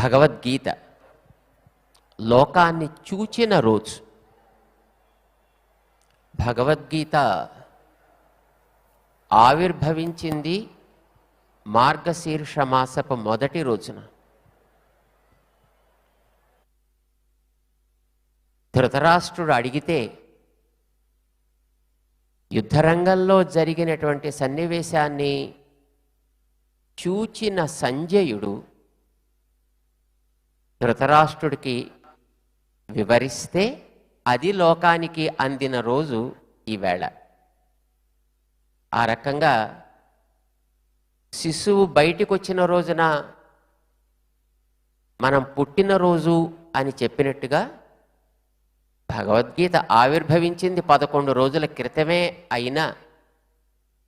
భగవద్గీత లోకాన్ని చూచిన రోజు భగవద్గీత ఆవిర్భవించింది మార్గశీర్ష మాసపు మొదటి రోజున. ధృతరాష్ట్రుడు అడిగితే యుద్ధరంగంలో జరిగినటువంటి సన్నివేశాన్ని చూచిన సంజయుడు ధృతరాష్ట్రుడికి వివరిస్తే అది లోకానికి అందిన రోజు ఈవేళ ఆ రకంగా శిశువు బయటికి వచ్చిన రోజున మనం పుట్టినరోజు అని చెప్పినట్టుగా భగవద్గీత ఆవిర్భవించింది పదకొండు రోజుల క్రితమే అయినా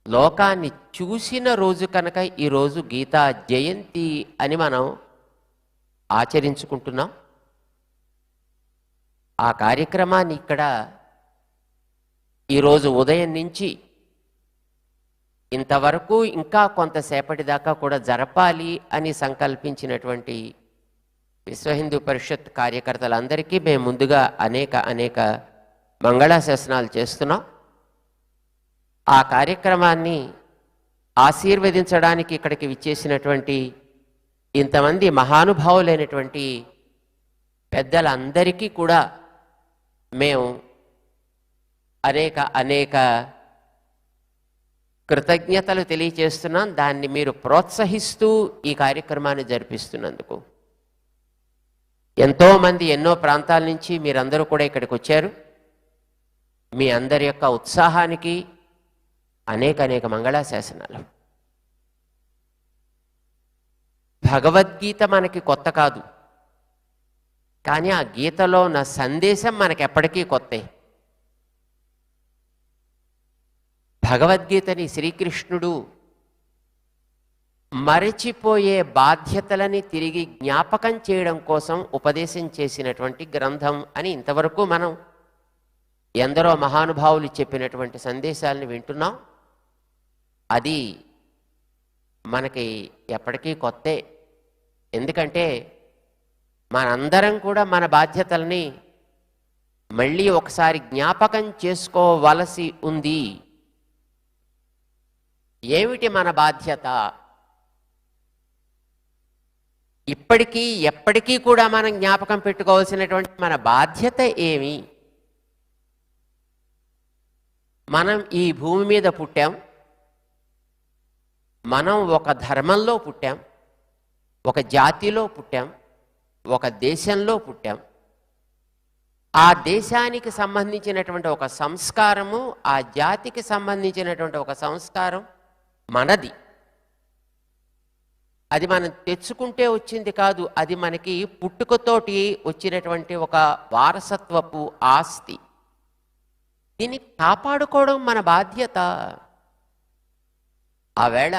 లోకాన్ని చూసిన రోజు కనుక ఈరోజు గీతా జయంతి అని మనం ఆచరించుకుంటున్నాం. ఆ కార్యక్రమాన్ని ఇక్కడ ఈరోజు ఉదయం నుంచి ఇంతవరకు ఇంకా కొంతసేపటి దాకా కూడా జరపాలి అని సంకల్పించినటువంటి విశ్వ హిందూ పరిషత్ కార్యకర్తలందరికీ మేము ముందుగా అనేక అనేక మంగళాశాసనాలు చేస్తున్నాం. ఆ కార్యక్రమాన్ని ఆశీర్వదించడానికి ఇక్కడికి విచ్చేసినటువంటి ఇంతమంది మహానుభావులైనటువంటి పెద్దలందరికీ కూడా మేము అనేక అనేక కృతజ్ఞతలు తెలియచేస్తున్నాం. దాన్ని మీరు ప్రోత్సహిస్తూ ఈ కార్యక్రమాన్ని జరిపిస్తున్నందుకు. ఎంతోమంది ఎన్నో ప్రాంతాల నుంచి మీరందరూ కూడా ఇక్కడికి వచ్చారు. మీ అందరి యొక్క ఉత్సాహానికి అనేక అనేక మంగళాశాసనాలు. భగవద్గీత మనకి కొత్త కాదు. కానీ ఆ గీతలో ఉన్న సందేశం మనకి ఎప్పటికీ కొత్తే. భగవద్గీతని శ్రీకృష్ణుడు మరచిపోయే బాధ్యతలని తిరిగి జ్ఞాపకం చేయడం కోసం ఉపదేశం చేసినటువంటి గ్రంథం అని ఇంతవరకు మనం ఎందరో మహానుభావులు చెప్పినటువంటి సందేశాలను వింటున్నాం. అది మనకి ఎప్పటికీ కొత్తే. ఎందుకంటే మనందరం కూడా మన బాధ్యతల్ని మళ్ళీ ఒకసారి జ్ఞాపకం చేసుకోవలసి ఉంది. ఏమిటి మన బాధ్యత? ఇప్పటికీ ఎప్పటికీ కూడా మనం జ్ఞాపకం పెట్టుకోవాల్సినటువంటి మన బాధ్యత ఏమి? మనం ఈ భూమి మీద పుట్టాం. మనం ఒక ధర్మంలో పుట్టాం. ఒక జాతిలో పుట్టాం ఒక దేశంలో పుట్టాం. ఆ దేశానికి సంబంధించినటువంటి ఒక సంస్కారము ఆ జాతికి సంబంధించినటువంటి ఒక సంస్కారం మనది. అది మనం తెచ్చుకుంటే వచ్చింది కాదు అది మనకి పుట్టుకతోటి వచ్చినటువంటి ఒక వారసత్వపు ఆస్తి. దీన్ని కాపాడుకోవడం మన బాధ్యత. ఆవేళ